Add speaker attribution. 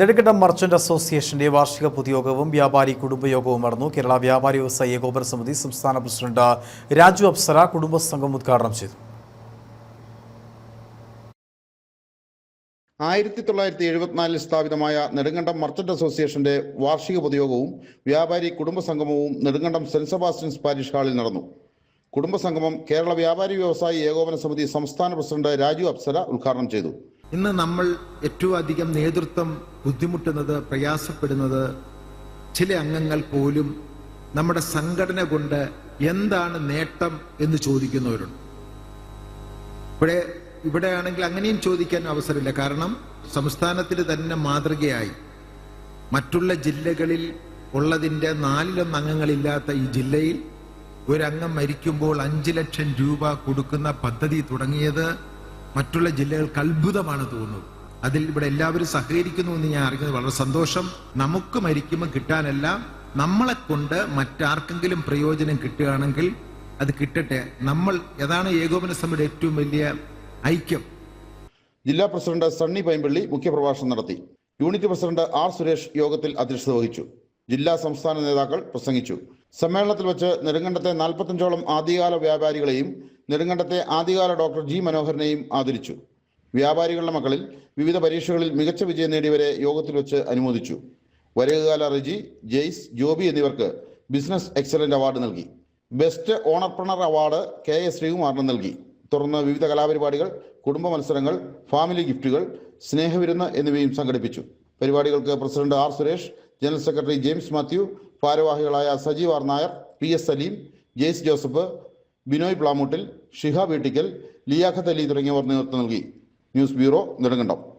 Speaker 1: Nedumkandam merchant അസോസിയേഷന്റെ വാർഷിക പൊതുയോഗവും വ്യാപാരി കുടുംബയോഗവും നടന്നു. കേരള വ്യാപാരി വ്യവസായ ഏകോപന സമിതി സംസ്ഥാന പ്രസിഡന്റ് രാജു അപ്സര കുടുംബ കുടുംബസംഘം ഉദ്ഘാടനം ചെയ്തു.
Speaker 2: ആയിരത്തി തൊള്ളായിരത്തി എഴുപത്തിനാലിൽ സ്ഥാപിതമായ നെടുങ്കണ്ടം മർച്ചന്റ് അസോസിയേഷന്റെ വാർഷിക പൊതുയോഗവും വ്യാപാരി കുടുംബ സംഗമവും നെടുങ്കണ്ടം സെന്റ് സെബാസ്റ്റ്യൻസ് പാരിഷ് ഹാളിൽ നടന്നു. കുടുംബസംഗമം കേരള വ്യാപാരി വ്യവസായി ഏകോപന സമിതി സംസ്ഥാന പ്രസിഡന്റ് രാജു അപ്സര ഉദ്ഘാടനം ചെയ്തു.
Speaker 3: ഇന്ന് നമ്മൾ ഏറ്റവും അധികം നേതൃത്വം ബുദ്ധിമുട്ടുന്നത് പ്രയാസപ്പെടുന്നത് ചില അംഗങ്ങൾ പോലും നമ്മുടെ സംഘടന കൊണ്ട് എന്താണ് നേട്ടം എന്ന് ചോദിക്കുന്നവരുണ്ട്. ഇവിടെ ഇവിടെ ആണെങ്കിൽ അങ്ങനെയും ചോദിക്കാൻ അവസരമില്ല. കാരണം സംസ്ഥാനത്തിന് തന്നെ മാതൃകയായി. മറ്റുള്ള ജില്ലകളിൽ ഉള്ളതിന്റെ നാലിലൊന്ന് അംഗങ്ങളില്ലാത്ത ഈ ജില്ലയിൽ ഒരംഗം മരിക്കുമ്പോൾ അഞ്ച് ലക്ഷം രൂപ കൊടുക്കുന്ന പദ്ധതി തുടങ്ങിയത് മറ്റുള്ള ജില്ലകൾക്ക് അത്ഭുതമാണ് തോന്നുന്നത്. അതിൽ ഇവിടെ എല്ലാവരും സഹകരിക്കുന്നു എന്ന് ഞാൻ അറിയുന്നത് വളരെ സന്തോഷം. നമുക്ക് മരിക്കുമ്പോൾ കിട്ടാനല്ല നമ്മളെ കൊണ്ട് മറ്റാർക്കെങ്കിലും പ്രയോജനം കിട്ടുകയാണെങ്കിൽ അത് കിട്ടട്ടെ. നമ്മൾ ഏതാണ് ഏകോപന സമിതിയുടെ ഏറ്റവും വലിയ ഐക്യം?
Speaker 2: ജില്ലാ പ്രസിഡന്റ് സണ്ണി പൈമ്പള്ളി മുഖ്യപ്രഭാഷണം നടത്തി. യൂണിറ്റ് പ്രസിഡന്റ് ആർ സുരേഷ് യോഗത്തിൽ അധ്യക്ഷത വഹിച്ചു. ജില്ലാ സംസ്ഥാന നേതാക്കൾ പ്രസംഗിച്ചു. സമ്മേളനത്തിൽ വെച്ച് നെടുങ്കണ്ടത്തെ നാൽപ്പത്തഞ്ചോളം ആദ്യകാല വ്യാപാരികളെയും നെടുങ്കണ്ടത്തെ ആദ്യകാല ഡോക്ടർ ജി മനോഹരനെയും ആദരിച്ചു. വ്യാപാരികളുടെ മക്കളിൽ വിവിധ പരീക്ഷകളിൽ മികച്ച വിജയം നേടിയവരെ യോഗത്തിൽ വെച്ച് അനുമോദിച്ചു. വരകുകാല റെജി ജെയ്സ് ജോബി എന്നിവർക്ക് ബിസിനസ് എക്സലന്റ് അവാർഡ് നൽകി. Best ownerpreneur award K S ശ്രീകുമാറിന് നൽകി. തുടർന്ന് വിവിധ കലാപരിപാടികൾ കുടുംബ മത്സരങ്ങൾ ഫാമിലി ഗിഫ്റ്റുകൾ സ്നേഹവിരുന്ന് എന്നിവയും സംഘടിപ്പിച്ചു. പരിപാടികൾക്ക് president R Suresh general secretary James Mathew ഭാരവാഹികളായ Sajeev R Nair P S Saleem Jais Joseph Binoy Plamoottil Shiha Veettikkal Liyaqat Ali തുടങ്ങിയവർ നേതൃത്വം നൽകി. News bureau Nedumkandam.